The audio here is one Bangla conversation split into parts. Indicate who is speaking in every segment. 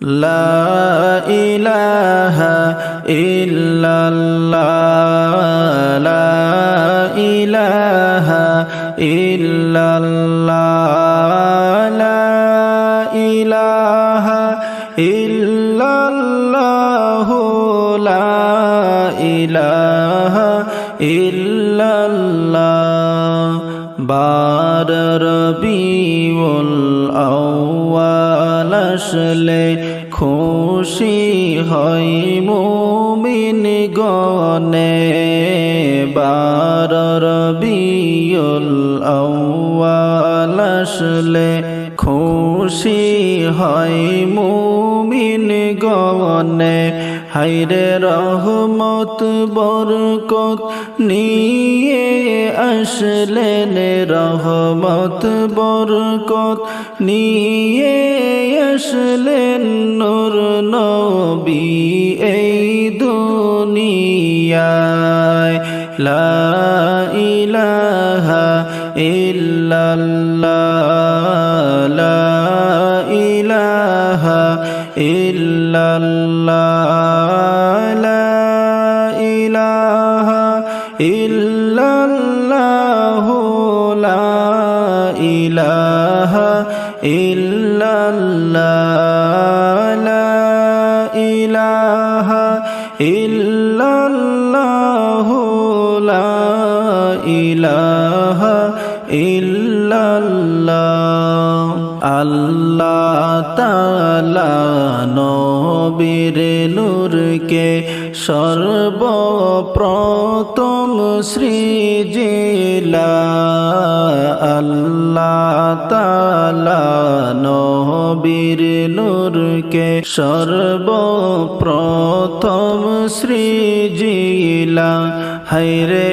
Speaker 1: لا إله إلا الله لا إله إلا الله لا إله إلا الله لا إله إلا الله بار ربيع الأول. আসলে খুশি হই মুমিন গনে। বার রবিউল আউয়াল আসলে খুশি হই মুমিন গনে। হাইরে রহমত বরকত নিয়ে আসলেন রহমত, বরকত নিয়ে আসলেন নূর নবী এই দুনিয়ায়। লা ইলাহা ইল্লাল্লাহ, লা ইলাহা ইল্লাল্লাহ, লা ইলাহা ইল্লাল্লাহ তাআলা নবীর নূরকে সর্বপ্রথম সৃজিলা আল্লাহ তাআলা নবীর নূরকে সর্বপ্রথম সৃজিলা। হাইরে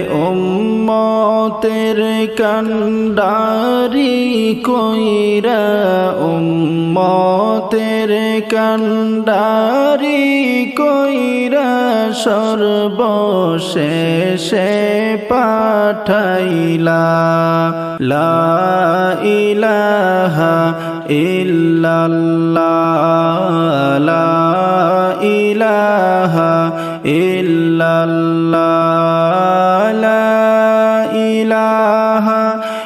Speaker 1: উম্মতের কান্ডারি কইরা উম্মতের কান্ডারি কইরা সর্বশেষে পাঠাইলা। লা ইলাহা ইল্লাল্লাহ। লা ইলাহা ইল্লাল্লাহ।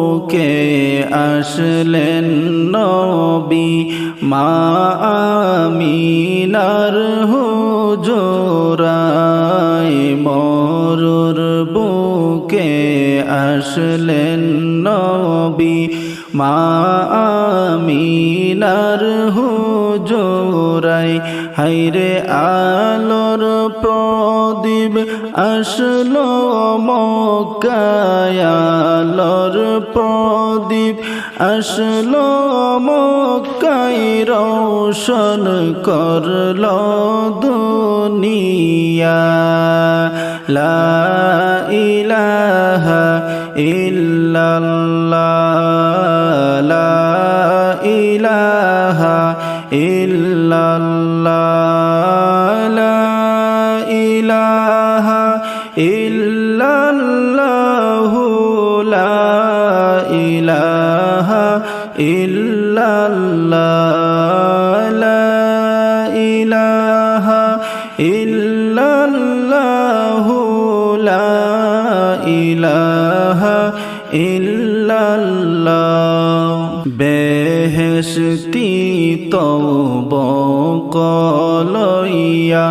Speaker 1: বুকে আসলেন নবী, মা আমিনার হুজুরাই মরুর বুকে আসলেন নবী, মা আমিনার হুজুরাই হাইরে আলোর প্রদীপ আসলো মক্কায় আলোর প্রদীপ আসলো মক্কায় রোশন করল দুনিয়া। লা ইলাহা ইল্লাল্লাহ লা বেহেশতি তব কলইয়া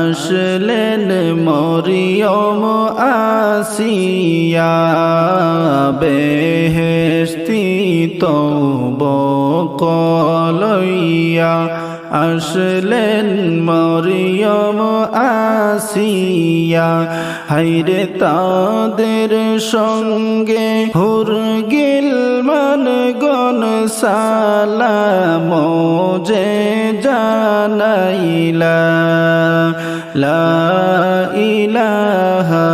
Speaker 1: আসলেন মরিয়ম আসিয়া। বেহেশতি তব কলইয়া আসলেন মরিয়ম আসিয়া। হাইরে তাদের সঙ্গে হুর সালাম যে জানাইলা, লা ইলাহা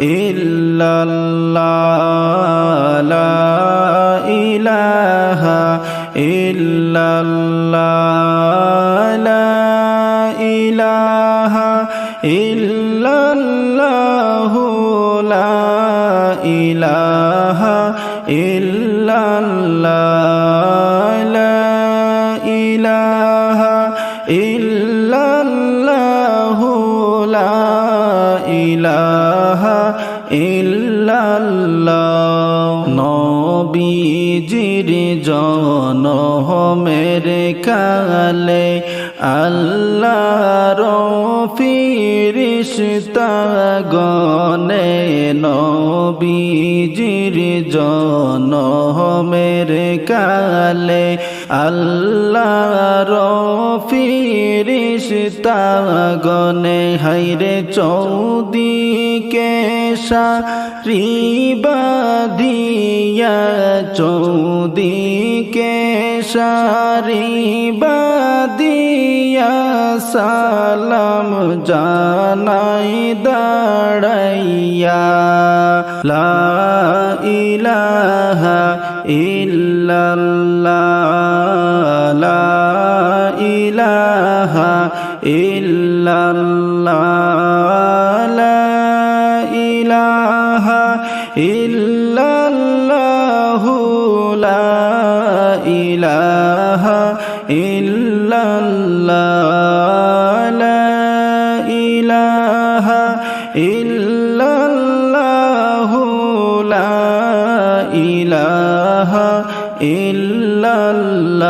Speaker 1: ইল্লা ইল্লাল্লাহ, লা ইলাহা ইল্লাল্লাহ, লা ইলাহা ইল্লাল্লাহ, লা ইলাহা ইল্লাল্লাহ জনমের কালে আল্লাহর ফিরিস্তা গনে নবীজির জনমের কালে আল্লাহর ফিরিস্তা গনে হাইরে চৌদি চৌদিকে সারিবাদিয়া চৌদিকে সারিবাদিয়া সালাম জানাই দাঁড়াইয়া। লা ইলাহা ইল্লাল্লাহ। লা ইলাহা ইল্লাল্লাহ। ইল্লাল্লাহ লা ইলাহা ইল্লাল্লাহ লা ইলাহা ইল্লাল্লাহ লা ইলাহা ইল্লাল্লাহ।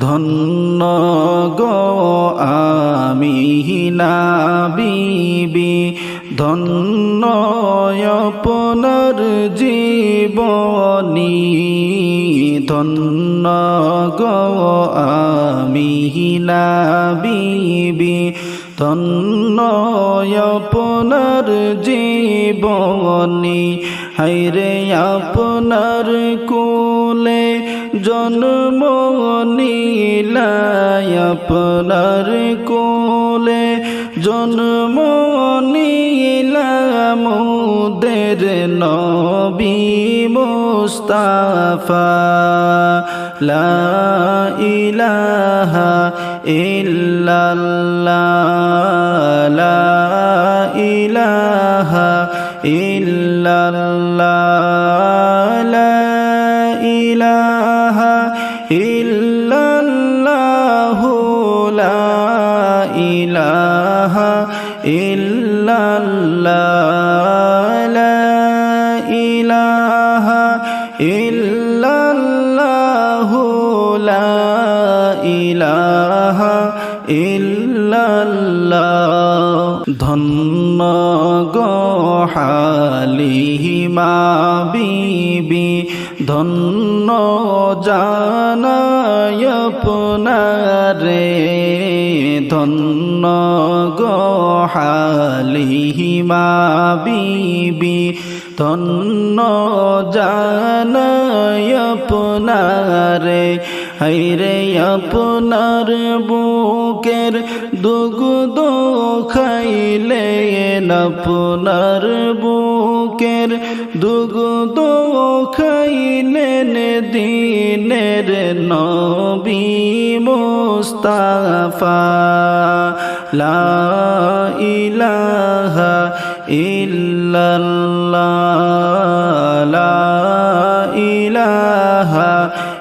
Speaker 1: ধন্য গো আমি বিবি। ধন্য আপনার জীবনী ধন্য গো আমি ধন্য আপনার জীবনী হাইরে আপনার কোলে জন্ম নীলায় আপনার কোলে জন্ম নীলামুদের নবী মুস্তাফা। লা ইলাহা ইল্লাল্লাহ, লা ইলাহা ইল্লাল্লাহ, লা ইলাহা ইল্লাল্লাহ লা ইলাহা ইল্লাল্লাহ লা ইলাহা ইল্লাল্লাহ। ধন্য গহালিমা বিবি ধন্য জানায়পনারে ধন্য গোহালিহিমা বিবি ধন্য জানায়পনারে হাইরে আপনার বুকের দুগুদ খাইলে আপনার বুকের দুগুদ খাইলেন দিনের নবী মুস্তাফা। লা ইলাহা ইল্লাল্লাহ। লা ইলাহা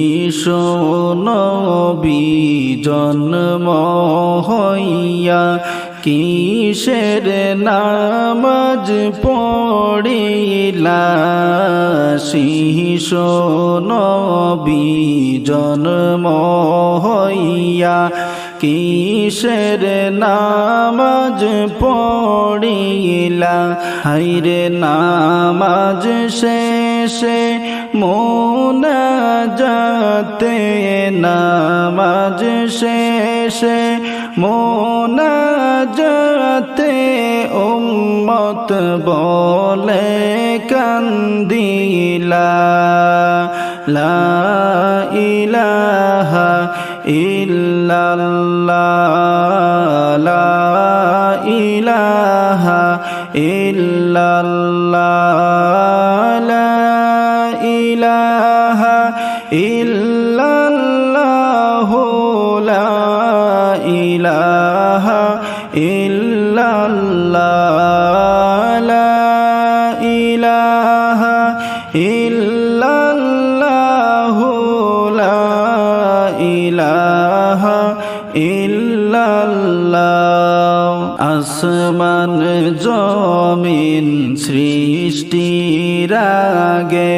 Speaker 1: শিশু নবী জন্ম হইয়া কিসের নামাজ পড়িলা? শিশু নবী জন্ম হইয়া কিসের নামাজ পড়িলা? হাইরে নামাজ শেষে মোনা যাতে নামাজ শেষে, মোনা যাতে উম্মত বলে কান্দিলা। লা ইলাহা ইল্লাল্লাহ, লা ইলাহা ইল্লাল্লাহ। ইল্লাল্লাহ লা ইলাহা ইল্লাল্লাহ লা ইলাহা ইল্লাল্লাহ লা ইলাহা ইল্লাল্লাহ আসমান জমিন সৃষ্টির আগে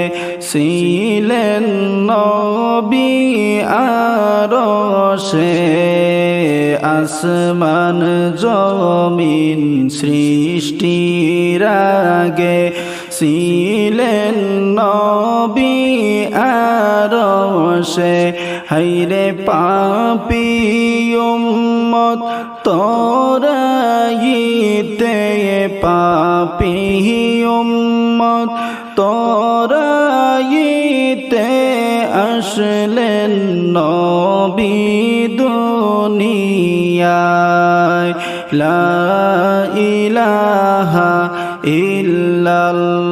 Speaker 1: ছিলেন নবী আরশে, আসমান জমিন সৃষ্টির আগে ছিলেন নবী আরশে। হাইরে পাপি উম্মত তোরাইতে পাপি উম্মত তোরাইতে নবী দুনিয়ায় লা ইলাহা ইল্লাল্লাহ।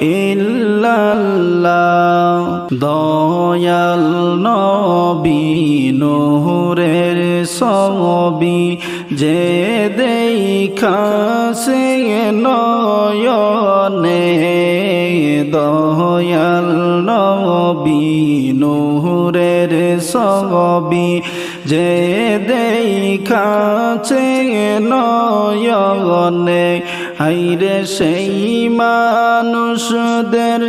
Speaker 1: ইল্লাল্লাহ, দয়াল নবী নোহরের সবি যে দেখাছে নয়নে, দয়াল নবী নোহরের সবি যে দেখাছে নয়নে হাইরে সেই মানুষদের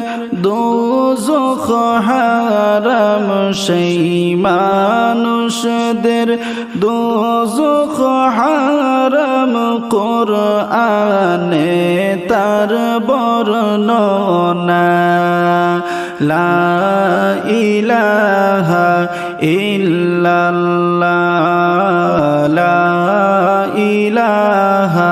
Speaker 1: দোজখ হারাম, সেই মানুষদের দোজখ হারাম। কোরআনে তার বর্ণনা, লা ইলাহা ইল্লাল্লাহ, লা ইলাহা